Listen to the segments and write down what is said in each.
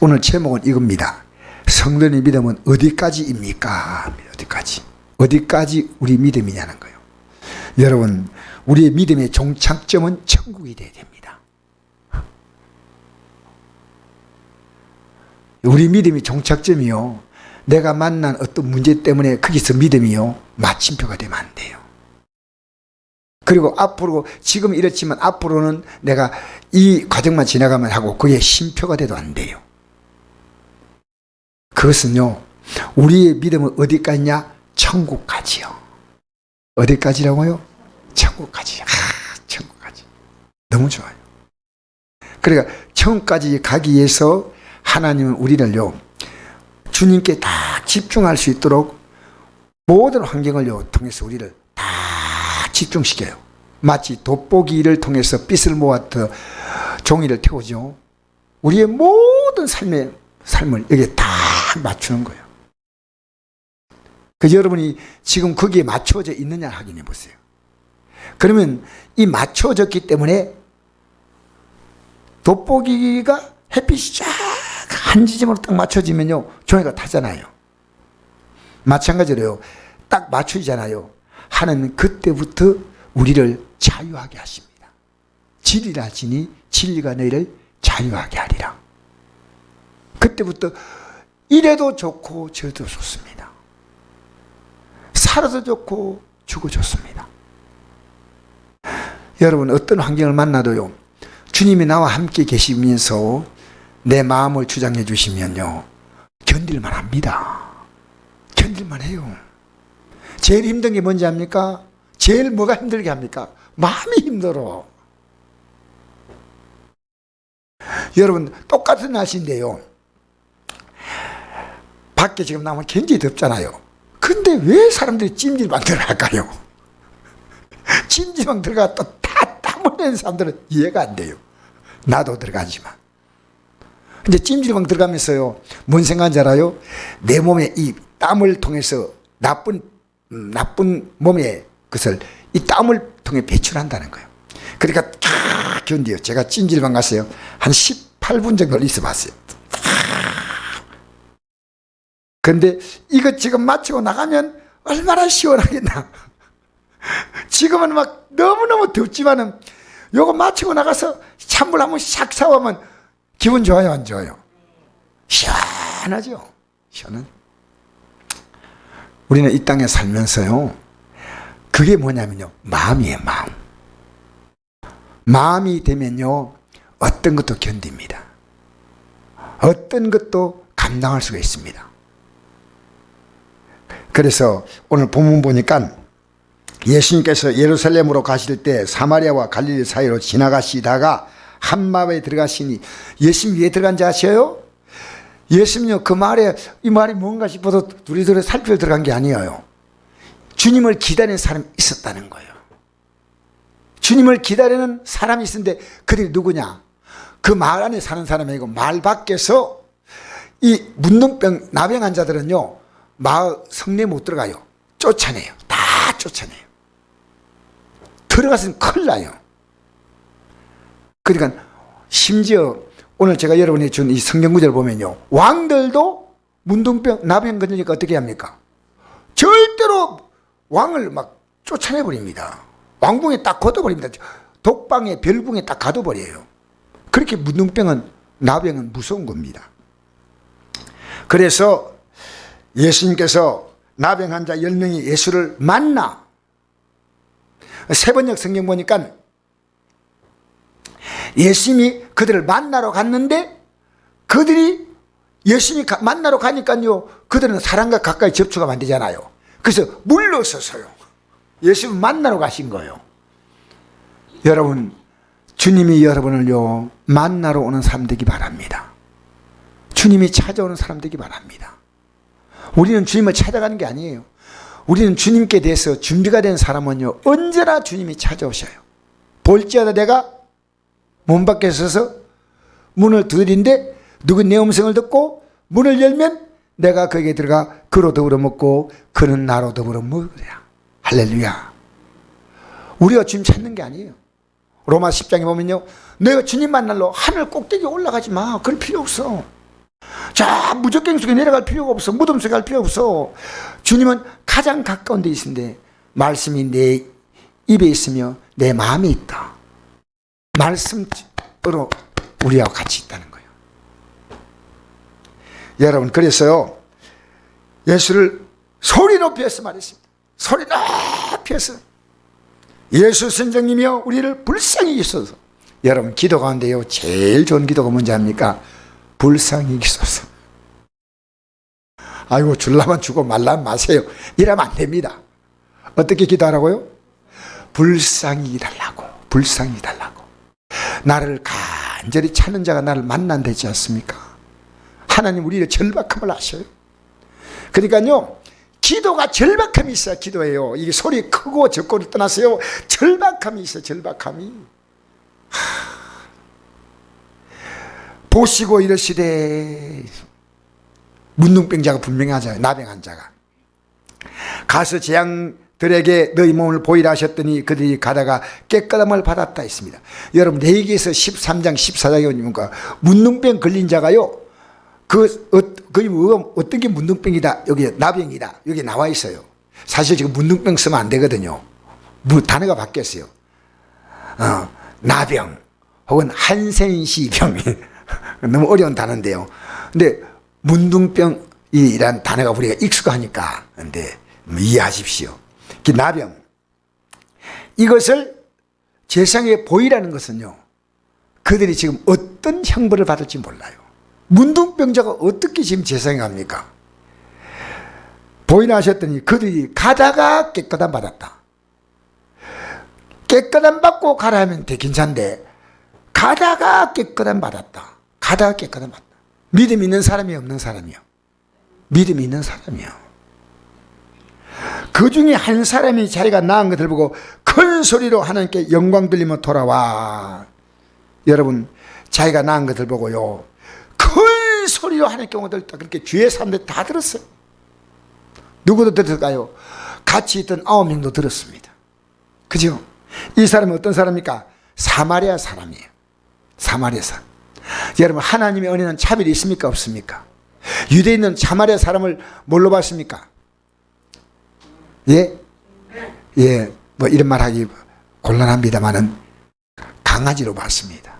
오늘 제목은 이겁니다. 성도의 믿음은 어디까지입니까? 어디까지? 어디까지 우리 믿음이냐는 거예요. 여러분, 우리의 믿음의 종착점은 천국이 되어야 됩니다. 우리 믿음이 종착점이요. 내가 만난 어떤 문제 때문에 거기서 믿음이요. 마침표가 되면 안 돼요. 그리고 앞으로 지금 이렇지만 앞으로는 내가 이 과정만 지나가면 하고 그게 심표가 돼도 안 돼요. 그것은요. 우리의 믿음은 어디까지냐? 천국까지요. 어디까지라고요? 천국까지. 아, 천국까지. 너무 좋아요. 그러니까 천국까지 가기 위해서 하나님은 우리를요. 주님께 다 집중할 수 있도록 모든 환경을요 통해서 우리를 다 집중시켜요. 마치 돋보기를 통해서 빛을 모았듯 종이를 태우죠. 우리의 모든 삶의 삶을 여기에 다 맞추는 거예요. 그 여러분이 지금 거기에 맞춰져 있느냐 확인해 보세요. 그러면 이 맞춰졌기 때문에 돋보기가 햇빛이 쫙한 지점으로 딱 맞춰지면요 종이가 타잖아요. 마찬가지로요 딱 맞춰지잖아요. 하나님은 그때부터 우리를 자유하게 하십니다. 진리라 지니 진리가 너희를 자유하게 하리라. 그때부터 이래도 좋고 저래도 좋습니다. 살아도 좋고 죽어 좋습니다. 여러분 어떤 환경을 만나도요. 주님이 나와 함께 계시면서 내 마음을 주장해 주시면요. 견딜만 합니다. 견딜만 해요. 제일 힘든 게 뭔지 압니까? 제일 뭐가 힘들게 합니까? 마음이 힘들어. 여러분 똑같은 날씨인데요. 밖에 지금 나면 굉장히 덥잖아요. 근데 왜 사람들이 찜질방 들어갈까요? 찜질방 들어가 또다 땀을 내는 사람들은 이해가 안 돼요. 나도 들어가지만. 근데 찜질방 들어가면서요, 뭔 생각인지 알아요? 내 몸에 이 땀을 통해서 나쁜, 음, 나쁜 몸의 것을 이 땀을 통해 배출한다는 거예요. 그러니까 다 견뎌요. 제가 찜질방 갔어요. 한 18분 정도 있어 봤어요. 근데 이거 지금 마치고 나가면 얼마나 시원하겠나. 지금은 막 너무너무 덥지만은 요거 마치고 나가서 찬물 한번 샥 샤워하면 기분 좋아요, 안 좋아요? 시원하죠? 시원한. 우리는 이 땅에 살면서요, 그게 뭐냐면요, 마음이에요, 마음. 마음이 되면요, 어떤 것도 견딥니다. 어떤 것도 감당할 수가 있습니다. 그래서 오늘 본문 보니까 예수님께서 예루살렘으로 가실 때 사마리아와 갈릴리 사이로 지나가시다가 한마음에 들어가시니 예수님 왜 들어간 지 아셔요? 예수님요 그 말에 이 말이 뭔가 싶어서 둘이둘이 살펴 들어간 게 아니에요. 주님을 기다리는 사람이 있었다는 거예요. 주님을 기다리는 사람이 있었는데 그들이 누구냐? 그 말 안에 사는 사람이 아니고 말 밖에서 이 문둥병 나병 환자들은요 마을 성내 못 들어가요. 쫓아내요. 다 쫓아내요. 들어가서는 큰일 나요. 그러니까 심지어 오늘 제가 여러분이 준 이 성경 구절을 보면요. 왕들도 문둥병, 나병 걸리니까 어떻게 합니까? 절대로 왕을 막 쫓아내 버립니다. 왕궁에 딱 걷어버립니다. 독방에 별궁에 딱 가둬버려요. 그렇게 문둥병은 나병은 무서운 겁니다. 그래서 예수님께서 나병 환자 10명이 예수를 만나. 세 번역 성경 보니까 예수님이 그들을 만나러 갔는데 그들이 예수님이 만나러 가니까요 그들은 사람과 가까이 접촉하면 안 되잖아요. 그래서 물러서서요. 예수님 만나러 가신 거예요. 여러분 주님이 여러분을요 만나러 오는 사람 되기 바랍니다. 주님이 찾아오는 사람 되기 바랍니다 우리는 주님을 찾아가는 게 아니에요. 우리는 주님께 대해서 준비가 된 사람은요, 언제나 주님이 찾아오셔요. 볼지어다 내가 문 밖에 서서 문을 두드린데 누구 내 음성을 듣고 문을 열면 내가 거기에 들어가 그로 더불어 먹고 그는 나로 더불어 먹으랴. 할렐루야. 우리가 주님 찾는 게 아니에요. 로마 10장에 보면요. 너가 주님 만날러 하늘 꼭대기 올라가지 마. 그럴 필요 없어. 자 무적갱 속에 내려갈 필요가 없어. 무덤 속에 갈 필요 없어. 주님은 가장 가까운 데 있는데 말씀이 내 입에 있으며 내 마음에 있다. 말씀으로 우리하고 같이 있다는 거예요. 여러분 그래서요 예수를 소리 높여서 말했습니다. 소리 높여서. 예수 선생님이여 우리를 불쌍히 여기소서. 여러분 기도 가운데요 제일 좋은 기도가 뭔지 압니까? 불쌍히 여기소서. 아이고 줄라면 주고 말라면 마세요. 이러면 안 됩니다. 어떻게 기도하라고요? 불쌍히 달라고 불쌍히 달라고. 나를 간절히 찾는 자가 나를 만난다지 않습니까? 하나님 우리의 절박함을 아셔요. 그러니까요 기도가 절박함이 있어야 기도해요. 이게 소리 크고 적고를 떠나서요 절박함이 있어요 절박함이 보시고 이러시되 문둥병자가 분명히 하잖아요 나병한 자가 가서 재앙들에게 너희 몸을 보이라 하셨더니 그들이 가다가 깨끗함을 받았다 했습니다 여러분 레이기에서 13장 14장에 보니까 문둥병 걸린 자가요 그, 어, 그, 뭐, 어떤 게 문둥병이다. 여기 나병이다. 여기 나와 있어요. 사실 지금 문둥병 쓰면 안 되거든요. 무, 단어가 바뀌었어요. 어, 나병 혹은 한센시병. 너무 어려운 단어인데요. 근데 문둥병이란 단어가 우리가 익숙하니까. 근데 뭐 이해하십시오. 그 나병. 이것을 세상에 보이라는 것은요. 그들이 지금 어떤 형벌을 받을지 몰라요. 문둥병자가 어떻게 지금 재상에 갑니까? 보이나 하셨더니 그들이 가다가 깨끗함 받았다. 깨끗함 받고 가라 하면 되 괜찮은데 가다가 깨끗함 받았다. 가다가 깨끗함 받다. 믿음 있는 사람이 없는 사람이요. 믿음 있는 사람이요. 그 중에 한 사람이 자기가 낳은 것을 보고 큰 소리로 하나님께 영광 들리며 돌아와. 여러분, 자기가 낳은 것을 보고요. 큰 소리로 하나님께 영광 들다 그렇게 주위의 사람들 다 들었어요. 누구도 들을까요? 같이 있던 아홉 명도 들었습니다. 그죠? 이 사람은 어떤 사람입니까? 사마리아 사람이에요. 사마리아 사람. 여러분, 하나님의 은혜는 차별이 있습니까? 없습니까? 유대인은 사마리아 사람을 뭘로 봤습니까? 예? 예, 뭐 이런 말 하기 곤란합니다만은 강아지로 봤습니다.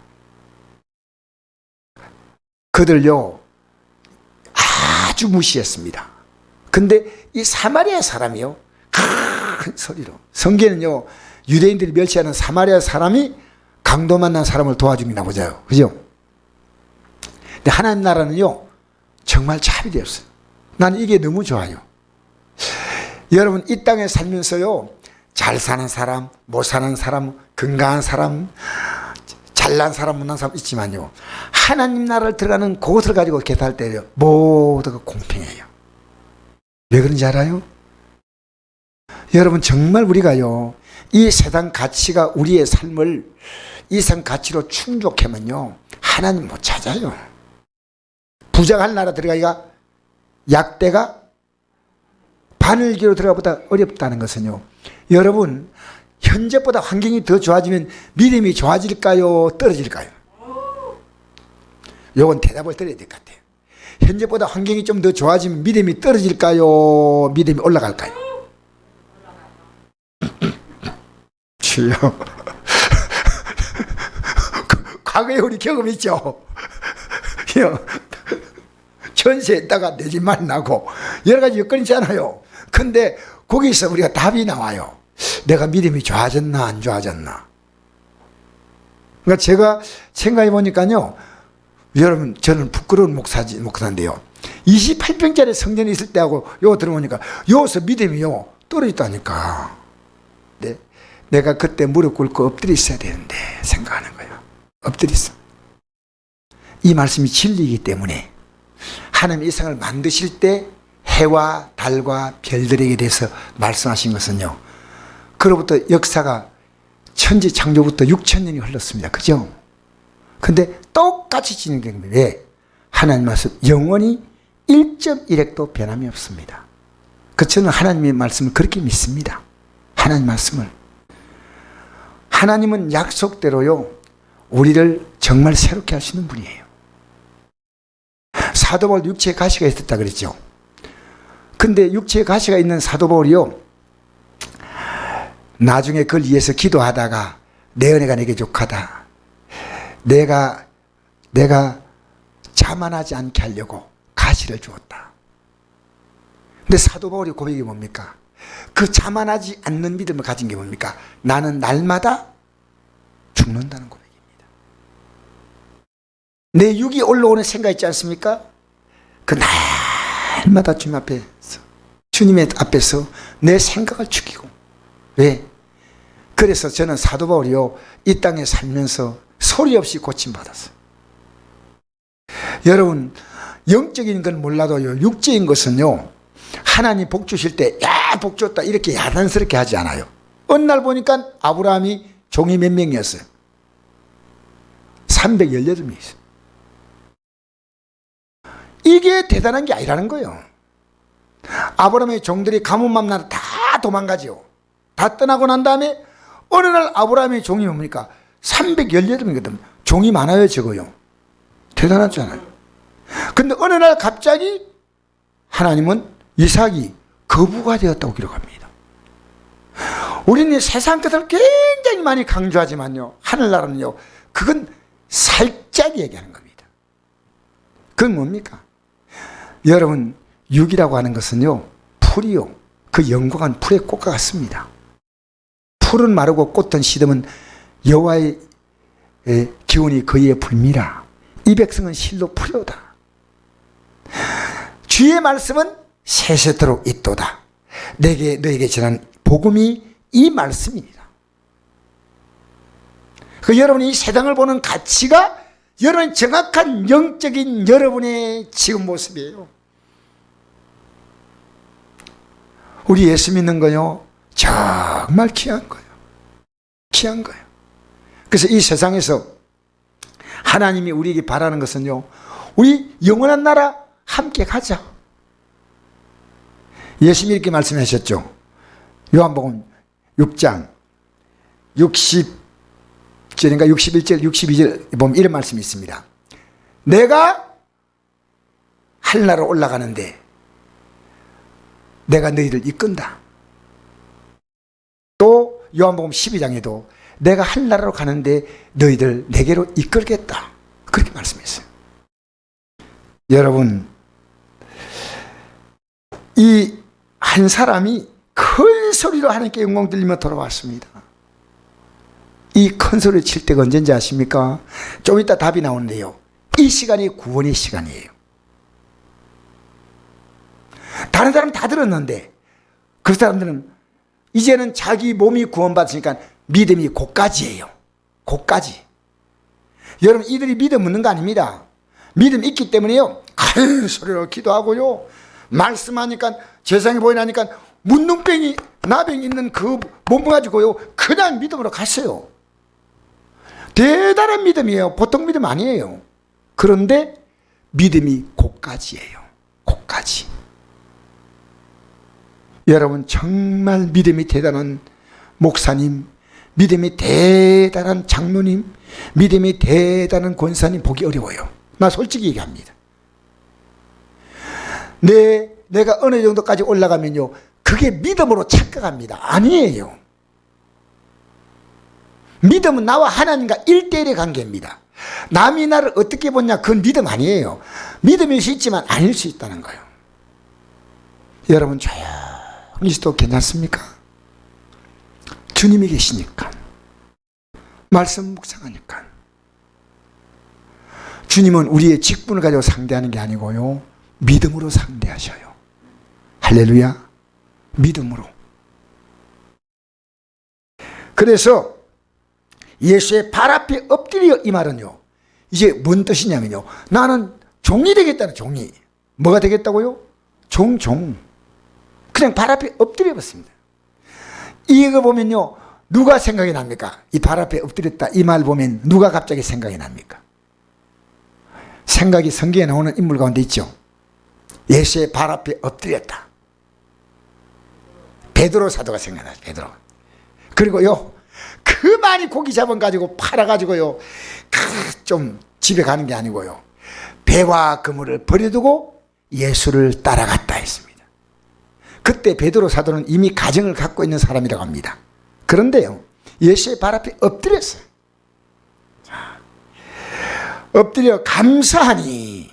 그들요, 아주 무시했습니다. 근데 이 사마리아 사람이요, 큰 소리로. 성경은요, 유대인들이 멸시하는 사마리아 사람이 강도 만난 사람을 도와주긴 나보자요. 그죠? 근데 하나님 나라는요, 정말 차별이 없어요. 나는 이게 너무 좋아요. 여러분, 이 땅에 살면서요, 잘 사는 사람, 못 사는 사람, 건강한 사람, 잘난 사람, 못난 사람 있지만요, 하나님 나라를 들어가는 그것을 가지고 계산할 때요, 모두가 공평해요. 왜 그런지 알아요? 여러분, 정말 우리가요, 이 세상 가치가 우리의 삶을 이 세상 가치로 충족하면요, 하나님 못 찾아요. 부장할 나라 들어가기가 약대가 바늘기로 들어가보다 어렵다는 것은요. 여러분, 현재보다 환경이 더 좋아지면 믿음이 좋아질까요? 떨어질까요? 요건 대답을 드려야 될 것 같아요. 현재보다 환경이 좀 더 좋아지면 믿음이 떨어질까요? 믿음이 올라갈까요? 주여. 과거에 우리 경험 있죠? 전세했다가 내 집만 나고 여러 가지 여건이 있잖아요. 근데 거기서 우리가 답이 나와요. 내가 믿음이 좋아졌나 안 좋아졌나. 그러니까 제가 생각해 보니까요. 여러분 저는 부끄러운 목사지 목사인데요. 28평짜리 성전이 있을 때하고 요 들어보니까 요서 믿음이요 떨어졌다니까. 네. 내가 그때 무릎 꿇고 엎드려 있어야 되는데 생각하는 거예요. 엎드려 있어. 이 말씀이 진리이기 때문에 하나님 이 세상을 만드실 때 해와 달과 별들에게 대해서 말씀하신 것은요. 그로부터 역사가 천지 창조부터 6천 년이 흘렀습니다. 그죠? 근데 똑같이. 왜? 하나님 말씀 영원히 1.1핵도 변함이 없습니다. 그 저는 하나님의 말씀을 그렇게 믿습니다. 하나님 말씀을. 하나님은 약속대로요. 우리를 정말 새롭게 하시는 분이에요. 사도 바울 육체에 가시가 있었다 그랬죠. 근데 육체에 가시가 있는 사도 바울이요. 나중에 그걸 위해서 기도하다가 내 은혜가 내게 족하다. 내가 내가 자만하지 않게 하려고 가시를 주었다. 근데 사도 바울의 고백이 뭡니까? 그 자만하지 않는 믿음을 가진 게 뭡니까? 나는 날마다 죽는다는 고백입니다. 내 육이 올라오는 생각 있지 않습니까? 그 날마다 주님 앞에서 주님의 앞에서 내 생각을 죽이고 왜? 그래서 저는 사도 바울이요 이 땅에 살면서 소리 없이 고침 받았어요. 여러분 영적인 건 몰라도요 육적인 것은요 하나님 복 주실 때 야 복 줬다 이렇게 야단스럽게 하지 않아요. 어느 날 보니까 아브라함이 종이 몇 명이었어요? 318명이 있어요. 이게 대단한 게 아니라는 거예요. 아브라함의 종들이 가뭄 만나다 다 도망가죠. 다 떠나고 난 다음에 어느 날 아브라함의 종이 뭡니까? 318명이거든. 종이 많아요, 적어요. 대단하잖아요. 근데 어느 날 갑자기 하나님은 이삭이 거부가 되었다고 기록합니다. 우리는 세상 것을 굉장히 많이 강조하지만요. 하늘나라는요. 그건 살짝 얘기하는 겁니다. 그건 뭡니까? 여러분, 육이라고 하는 것은요. 풀이요. 그 영광한 풀의 꽃과 같습니다. 풀은 마르고 꽃은 시듬은 여호와의 에, 기운이 그의 불미라. 이 백성은 실로 풀이오다. 주의 말씀은 세세토록 있도다. 내게 너에게 전한 복음이 이 말씀입니다. 그 여러분이 세상을 보는 가치가 여러분 정확한 영적인 여러분의 지금 모습이에요. 우리 예수 믿는 거요 정말 귀한 거예요. 귀한 거예요. 그래서 이 세상에서 하나님이 우리에게 바라는 것은요, 우리 영원한 나라 함께 가자. 예수님이 이렇게 말씀하셨죠. 요한복음 6장 60 절인가 61절 62절 보면 이런 말씀이 있습니다. 내가 하늘나라 올라가는데 내가 너희를 이끈다. 또 요한복음 12장에도 내가 하늘나라로 가는데 너희들 내게로 이끌겠다. 그렇게 말씀했어요. 여러분 이 한 사람이 큰 소리로 하나님께 영광 들리며 돌아왔습니다. 이 큰 소리 칠 때가 언제인지 아십니까? 좀 이따 답이 나오는데요. 이 시간이 구원의 시간이에요. 다른 사람 다 들었는데 그 사람들은 이제는 자기 몸이 구원받으니까 믿음이 고까지예요. 고까지. 여러분 이들이 믿음 없는 거 아닙니다. 믿음 있기 때문에요. 큰 소리로 기도하고요. 말씀하니까 세상에 보이나니까 문둥병이 나병 있는 그 몸 가지고요. 그냥 믿음으로 갔어요. 대단한 믿음이에요. 보통 믿음 아니에요. 그런데 믿음이 고까지예요. 고까지. 여러분 정말 믿음이 대단한 목사님, 믿음이 대단한 장로님, 믿음이 대단한 권사님 보기 어려워요. 나 솔직히 얘기합니다. 내, 내가 어느 정도까지 올라가면요. 그게 믿음으로 착각합니다. 아니에요. 믿음은 나와 하나님과 1대1의 관계입니다. 남이 나를 어떻게 보냐, 그건 믿음 아니에요. 믿음일 수 있지만 아닐 수 있다는 거예요. 여러분, 조용히 있어도 괜찮습니까? 주님이 계시니까. 말씀 묵상하니까. 주님은 우리의 직분을 가지고 상대하는 게 아니고요. 믿음으로 상대하셔요. 할렐루야. 믿음으로. 그래서 예수의 발 앞에 엎드려 이 말은요. 이제 뭔 뜻이냐면요. 나는 종이 되겠다는 종이. 뭐가 되겠다고요? 종, 종. 그냥 발 앞에 엎드려 봤습니다. 이거 보면요. 누가 생각이 납니까? 이 발 앞에 엎드렸다. 이 말 보면 누가 갑자기 생각이 납니까? 생각이 성경에 나오는 인물 가운데 있죠. 예수의 발 앞에 엎드렸다. 베드로 사도가 생각나죠. 베드로. 그리고요. 그 많이 고기 잡은 가지고 팔아 가지고요. 그좀 집에 가는 게 아니고요. 배와 그물을 버려두고 예수를 따라갔다 했습니다. 그때 베드로 사도는 이미 가정을 갖고 있는 사람이라고 합니다. 그런데요, 예수의 발 앞에 엎드렸어요. 자, 엎드려 감사하니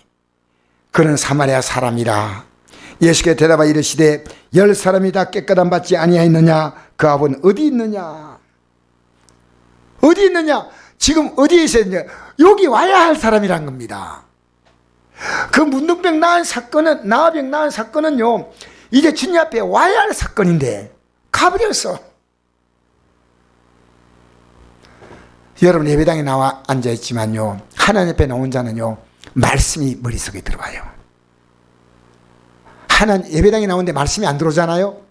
그는 사마리아 사람이라 예수께 대답하 이르시되 열 사람이 다 깨끗함 받지 아니하였느냐 그 아버는 어디 있느냐 어디 있느냐? 지금 어디에 있었냐? 여기 와야 할 사람이란 겁니다. 그 문둥병 나은 사건은 나병 나은 사건은요 이제 주님 앞에 와야 할 사건인데 가버렸어. 여러분 예배당에 나와 앉아 있지만요 하나님 앞에 나온 자는요 말씀이 머릿속에 들어와요. 하나님 예배당에 나오는데 말씀이 안 들어오잖아요?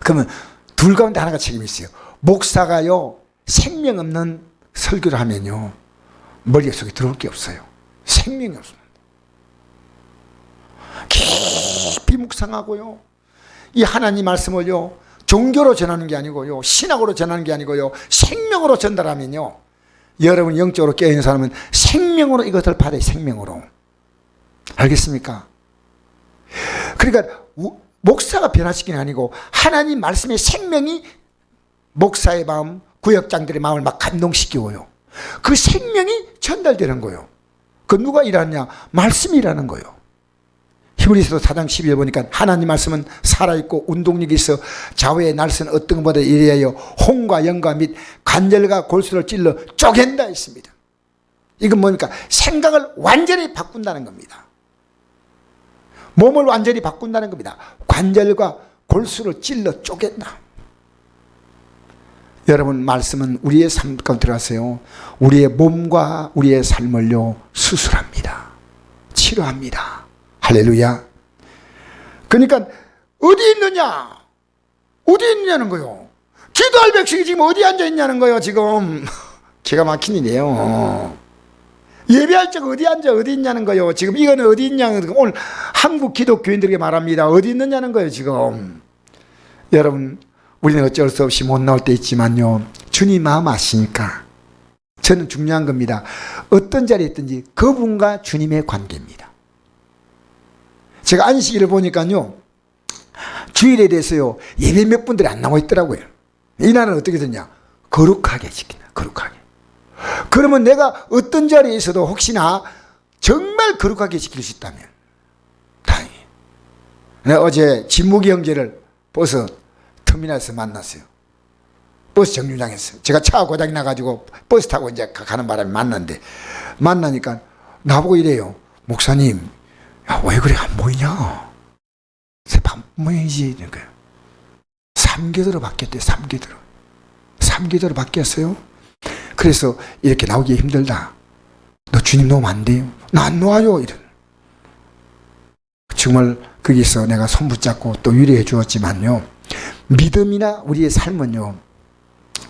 그러면 둘 가운데 하나가 책임이 있어요. 목사가요 생명 없는 설교를 하면요 머릿속에 들어올 게 없어요. 생명이 없습니다. 깊이 묵상하고요 이 하나님 말씀을요 종교로 전하는 게 아니고요 신학으로 전하는 게 아니고요 생명으로 전달하면요 여러분 영적으로 깨어있는 사람은 생명으로 이것을 받아요 생명으로. 알겠습니까? 그러니까 우- 목사가 변화시키는 게 아니고 하나님 말씀의 생명이 목사의 마음 구역장들의 마음을 막 감동시키고요 그 생명이 전달되는 거예요 그 누가 일하냐 말씀이 일하는 거예요 히브리서 4장 12절 보니까 하나님 말씀은 살아있고 운동력이 있어 좌우의 날선 어떤 것보다 이래하여 홍과 영과 및 관절과 골수를 찔러 쪼갠다 했습니다. 이건 뭡니까? 생각을 완전히 바꾼다는 겁니다. 몸을 완전히 바꾼다는 겁니다. 관절과 골수를 찔러 쪼갠다. 여러분 말씀은 우리의 삶 가운데 들어가세요. 우리의 몸과 우리의 삶을요 수술합니다. 치료합니다. 할렐루야. 그러니까 어디 있느냐? 어디 있느냐는 거요. 기도할 백성이 지금 어디 앉아 있냐는 거요. 지금 기가 막힌 일이에요. 예배할 적 어디 앉아 어디 있냐는 거요. 지금 이거는 어디 있냐는 거. 오늘 한국 기독교인들에게 말합니다. 어디 있느냐는 거예요. 지금 여러분 우리는 어쩔 수 없이 못 나올 때 있지만요. 주님 마음 아시니까 저는 중요한 겁니다. 어떤 자리에 있든지 그분과 주님의 관계입니다. 제가 안식일을 보니까요. 주일에 대해서요. 예배 몇 분들이 안 나와 있더라고요. 이날은 어떻게 되냐? 거룩하게 지킨다. 거룩하게. 그러면 내가 어떤 자리에 있어도 혹시나 정말 거룩하게 지킬 수 있다면 다행히. 내가 어제 진무기 형제를 버스 터미널에서 만났어요. 버스 정류장에서. 제가 차가 고장이 나가지고 버스 타고 이제 가- 가는 바람에 만났는데 만나니까 나보고 이래요. 목사님, 야, 왜 그래 안 보이냐? 새밥 모양이지. 그러니까. 삼계도로 바뀌었대, 삼계도로. 삼계도로 바뀌었어요. 그래서 이렇게 나오기 힘들다. 너 주님 놓으면 안 돼요. 나 안 놓아요. 이런. 정말 거기서 내가 손 붙잡고 또 위로해 주었지만요. 믿음이나 우리의 삶은요.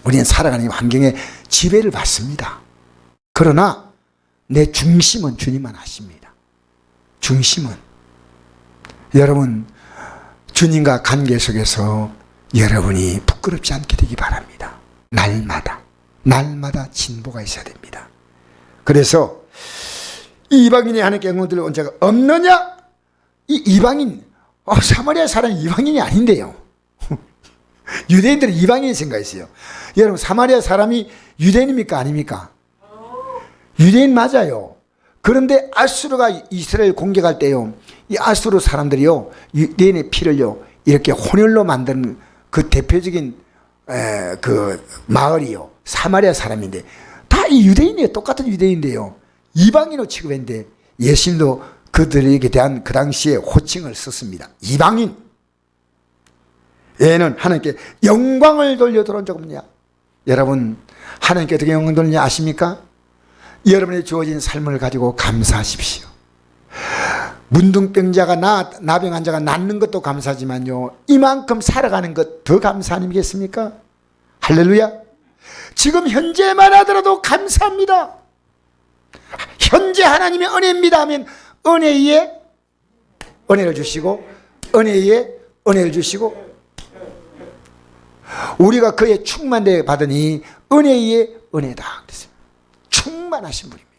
우리는 살아가는 이 환경에 지배를 받습니다. 그러나 내 중심은 주님만 하십니다. 중심은 여러분 주님과 관계 속에서 여러분이 부끄럽지 않게 되기 바랍니다. 날마다 날마다 진보가 있어야 됩니다. 그래서 이 이방인이 영혼들을 온 자가 없느냐? 이 이방인 어, 사마리아 사람 이방인이 아닌데요. 유대인들은 이방인이 생각했어요. 여러분 사마리아 사람이 유대인입니까 아닙니까? 유대인 맞아요. 그런데 아수르가 이스라엘 공격할 때요, 이 아수르 사람들이요, 유대인의 피를요, 이렇게 혼혈로 만드는 그 대표적인 에, 그 마을이요, 사마리아 사람인데, 다 이 유대인이에요. 똑같은 유대인인데요. 이방인으로 취급했는데, 예수님도 그들에게 대한 그 당시에 호칭을 썼습니다. 이방인. 얘는 하나님께 영광을 돌려 들어온 적 없냐? 여러분, 하나님께 어떻게 영광 돌리냐 아십니까? 여러분의 주어진 삶을 가지고 감사하십시오. 문둥병자가 나, 나병 환자가 낫는 것도 감사하지만요. 이만큼 살아가는 것 더 감사 아니겠습니까? 할렐루야. 지금 현재만 하더라도 감사합니다. 현재 하나님의 은혜입니다 하면 은혜 위에 은혜를 주시고 은혜 위에 은혜를 주시고 우리가 그의 충만대 받으니 은혜 위에 은혜다. 그랬어요. 충만하신 분입니다.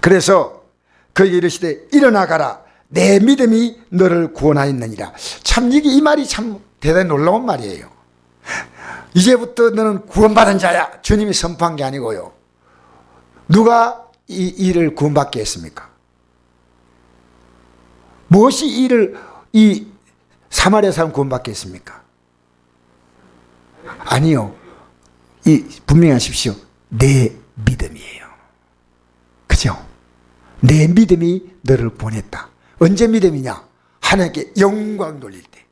그래서 그에게 이르시되 일어나가라 내 믿음이 너를 구원하였느니라 참 이게 이 말이 참 대단히 놀라운 말이에요 이제부터 너는 구원받은 자야 주님이 선포한 게 아니고요 누가 이 일을 구원받게 했습니까 무엇이 이를 이 사마리아 사람 구원받게 했습니까 아니요 이 분명히 하십시오 내 믿음이에요 그죠 내 믿음이 너를 보냈다. 언제 믿음이냐? 하나님께 영광 돌릴 때.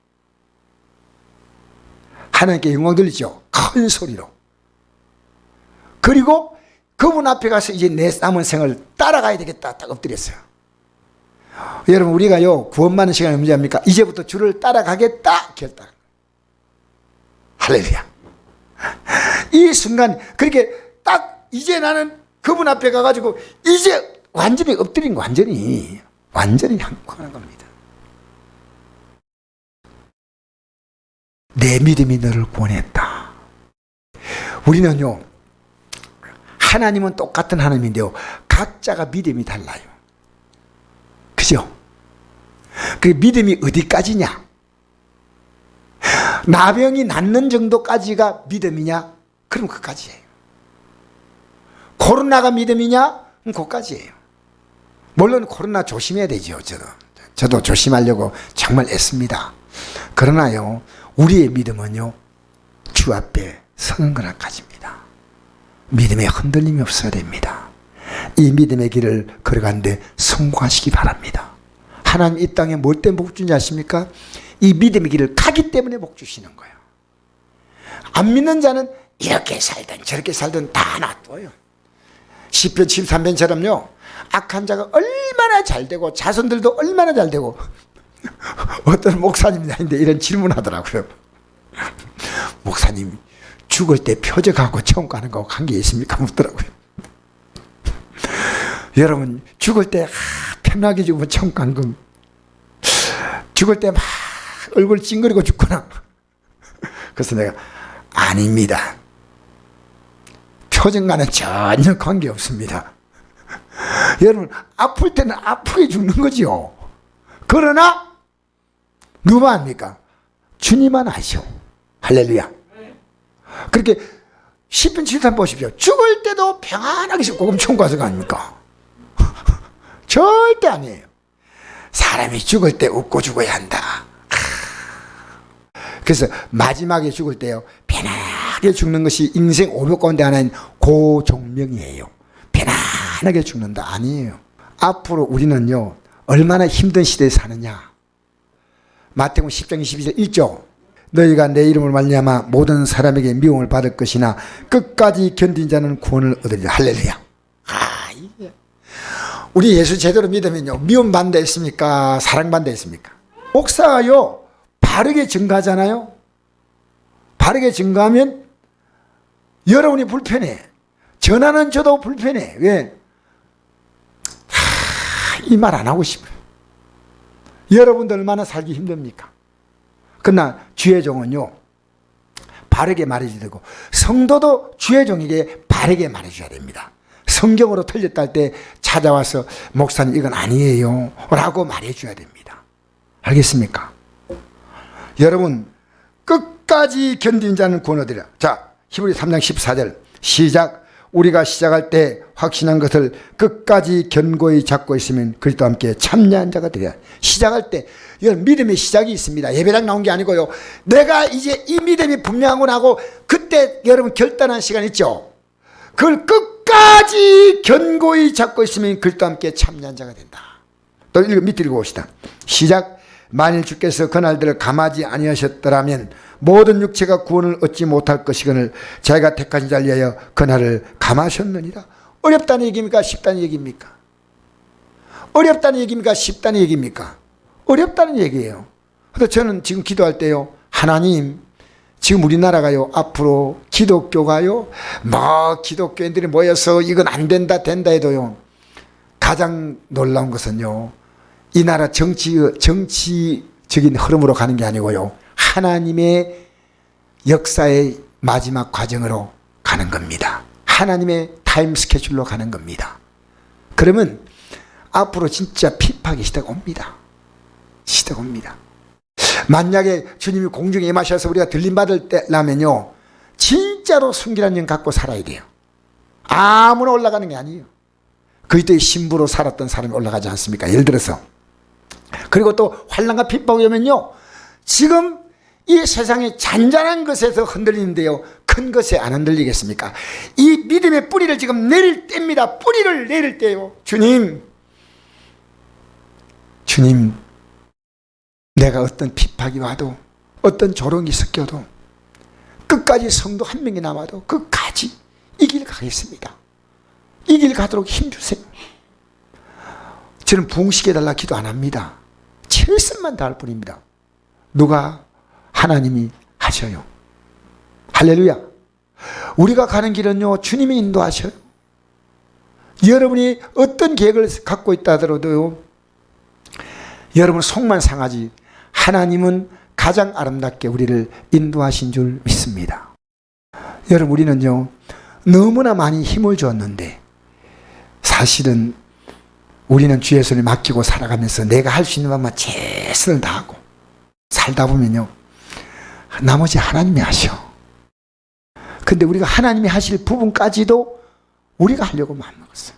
하나님께 영광 돌리죠. 큰 소리로. 그리고 그분 앞에 가서 이제 내 남은 생을 따라가야 되겠다. 딱 엎드렸어요. 여러분, 우리가요, 구원 받는 시간이 언제 합니까? 이제부터 주를 따라가겠다. 결단. 할렐루야. 이 순간, 그렇게 딱, 이제 나는 그분 앞에 가가지고, 이제 완전히 엎드린 거 완전히 완전히 향하는 겁니다. 내 믿음이 너를 구원했다. 우리는요 하나님은 똑같은 하나님인데요 각자가 믿음이 달라요. 그죠? 그 믿음이 어디까지냐? 나병이 낫는 정도까지가 믿음이냐? 그럼 그까지예요. 코로나가 믿음이냐? 그럼 그까지예요. 물론 코로나 조심해야 되죠. 저도 저도 조심하려고 정말 애씁니다. 그러나요, 우리의 믿음은요 주 앞에 서는 거나 가집니다. 믿음에 흔들림이 없어야 됩니다. 이 믿음의 길을 걸어가는데 성공하시기 바랍니다. 하나님 이 땅에 뭘 때문에 복 주냐 아십니까? 이 믿음의 길을 가기 때문에 복 주시는 거예요. 안 믿는 자는 이렇게 살든 저렇게 살든 다 놔둬요. 10편 73편처럼요. 악한 자가 얼마나 잘 되고 자손들도 얼마나 잘 되고 어떤 목사님이 아닌데 이런 질문하더라고요. 목사님 죽을 때 표적하고 처음 가는 거 관계 있습니까? 묻더라고요. 여러분 죽을 때 편하게 죽으면 건 죽을 때 막 얼굴 찡그리고 죽구나. 그래서 내가 아닙니다. 표정과는 전혀 관계없습니다. 여러분 아플 때는 아프게 죽는 거지요. 그러나 누가 합니까? 주님만 아시오. 할렐루야. 그렇게 10편 7편 보십시오. 죽을 때도 평안하게 죽고 그럼 총과서가 아닙니까? 절대 아니에요. 사람이 죽을 때 웃고 죽어야 한다. 그래서 마지막에 죽을 때요. 편안하게 죽는 것이 인생 오목 가운데 하나인 고종명이에요. 편안하게 죽는다. 아니에요. 앞으로 우리는요. 얼마나 힘든 시대에 사느냐. 마태복음 10장 22절 1조 너희가 내 이름을 말미암아 모든 사람에게 미움을 받을 것이나 끝까지 견딘 자는 구원을 얻으리라. 할렐루야. 우리 예수 제대로 믿으면요. 미움 받는다 했습니까? 사랑 받는다 했습니까? 목사가요. 바르게 증가하잖아요. 바르게 증가하면 여러분이 불편해. 전하는 저도 불편해. 왜? 이 말 안 하고 싶어요. 여러분들 얼마나 살기 힘듭니까? 그러나 주의 종은요. 바르게 말해줘야 되고 성도도 주의 종에게 바르게 말해줘야 됩니다. 성경으로 틀렸다 할 때 찾아와서 목사님 이건 아니에요 라고 말해줘야 됩니다. 알겠습니까? 여러분 끝까지 견딘 자는 구원 얻으리라. 자 히브리 3장 14절 시작 우리가 시작할 때 확신한 것을 끝까지 견고히 잡고 있으면 그리스도와 함께 참여한 자가 되리라. 시작할 때 이건 믿음의 시작이 있습니다. 예배당 나온 게 아니고요. 내가 이제 이 믿음이 분명하고 나고 그때 여러분 결단한 시간 있죠. 그걸 끝까지 견고히 잡고 있으면 그리스도와 함께 참여한 자가 된다. 또 읽어 밑에 읽어봅시다. 시작 만일 주께서 그날들을 감하지 아니하셨더라면 모든 육체가 구원을 얻지 못할 것이거늘 자기가 택하신 자를 위하여 그날을 감하셨느니라. 어렵다는 얘기입니까? 쉽다는 얘기입니까? 어렵다는 얘기입니까? 쉽다는 얘기입니까? 어렵다는 얘기예요. 그래서 저는 지금 기도할 때요. 하나님 지금 우리나라가요 앞으로 기독교가요 뭐 기독교인들이 모여서 이건 안 된다 된다 해도요 가장 놀라운 것은요 이 나라 정치 정치적인 흐름으로 가는 게 아니고요 하나님의 역사의 마지막 과정으로 가는 겁니다. 하나님의 타임 스케줄로 가는 겁니다. 그러면 앞으로 진짜 핍박의 시대가 옵니다. 시대가 옵니다. 만약에 주님이 공중에 임하셔서 우리가 들림받을 때라면요. 진짜로 순결한 영 갖고 살아야 돼요. 아무나 올라가는 게 아니에요. 그리스도의 신부로 살았던 사람이 올라가지 않습니까? 예를 들어서. 그리고 또 환란과 핍박이 오면요. 지금 이 세상의 잔잔한 것에서 흔들리는데요. 큰 것에 안 흔들리겠습니까? 이 믿음의 뿌리를 지금 내릴 때입니다. 뿌리를 내릴 때요. 주님, 주님, 내가 어떤 핍박이 와도 어떤 조롱이 섞여도 끝까지 성도 한 명이 남아도 끝까지 이 길 가겠습니다. 이 길 가도록 힘주세요. 저는 붕식해달라 기도 안 합니다. 최선만 다할 뿐입니다. 누가 하나님이 하셔요. 할렐루야. 우리가 가는 길은요, 주님이 인도하셔요. 여러분이 어떤 계획을 갖고 있다 하더라도요, 여러분 속만 상하지, 하나님은 가장 아름답게 우리를 인도하신 줄 믿습니다. 여러분, 우리는요, 너무나 많이 힘을 줬는데, 사실은 우리는 주의 손에 맡기고 살아가면서 내가 할 수 있는 것만 최선을 다하고 살다 보면요. 나머지 하나님이 하셔. 근데 우리가 하나님이 하실 부분까지도 우리가 하려고 마음먹었어요.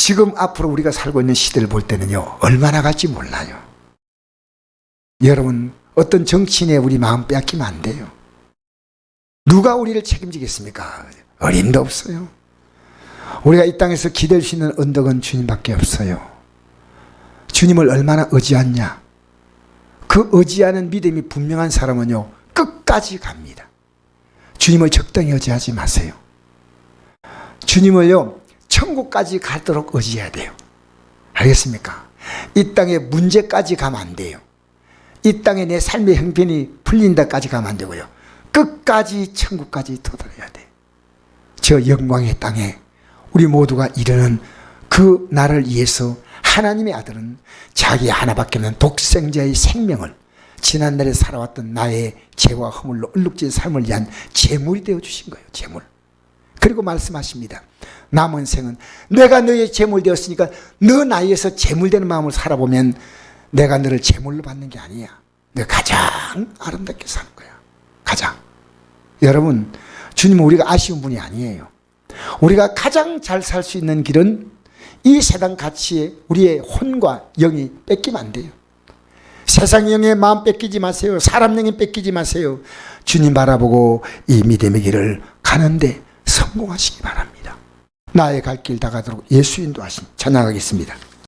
지금 앞으로 우리가 살고 있는 시대를 볼 때는요. 얼마나 갈지 몰라요. 여러분 어떤 정치인의 우리 마음 빼앗기면 안 돼요. 누가 우리를 책임지겠습니까? 어림도 없어요. 우리가 이 땅에서 기댈 수 있는 언덕은 주님밖에 없어요. 주님을 얼마나 의지하냐? 그 의지하는 믿음이 분명한 사람은요, 끝까지 갑니다. 주님을 적당히 의지하지 마세요. 주님을요, 천국까지 가도록 의지해야 돼요. 알겠습니까? 이 땅에 문제까지 가면 안 돼요. 이 땅에 내 삶의 형편이 풀린다까지 가면 안 되고요. 끝까지 천국까지 도달해야 돼. 저 영광의 땅에 우리 모두가 이르는 그 날을 위해서 하나님의 아들은 자기 하나밖에 없는 독생자의 생명을 지난날에 살아왔던 나의 죄와 허물로 얼룩진 삶을 위한 제물이 되어 주신 거예요. 제물. 그리고 말씀하십니다. 남은 생은 내가 너의 제물 되었으니까 너 나이에서 제물되는 마음을 살아보면 내가 너를 제물로 받는 게 아니야. 내가 가장 아름답게 사는 거야. 가장. 여러분, 주님은 우리가 아쉬운 분이 아니에요. 우리가 가장 잘 살 수 있는 길은 이 세상 가치에 우리의 혼과 영이 뺏기면 안 돼요. 세상 영의 마음 뺏기지 마세요. 사람 영이 뺏기지 마세요. 주님 바라보고 이 믿음의 길을 가는데 성공하시기 바랍니다. 나의 갈 길 다가도록 예수 인도하신 찬양하겠습니다.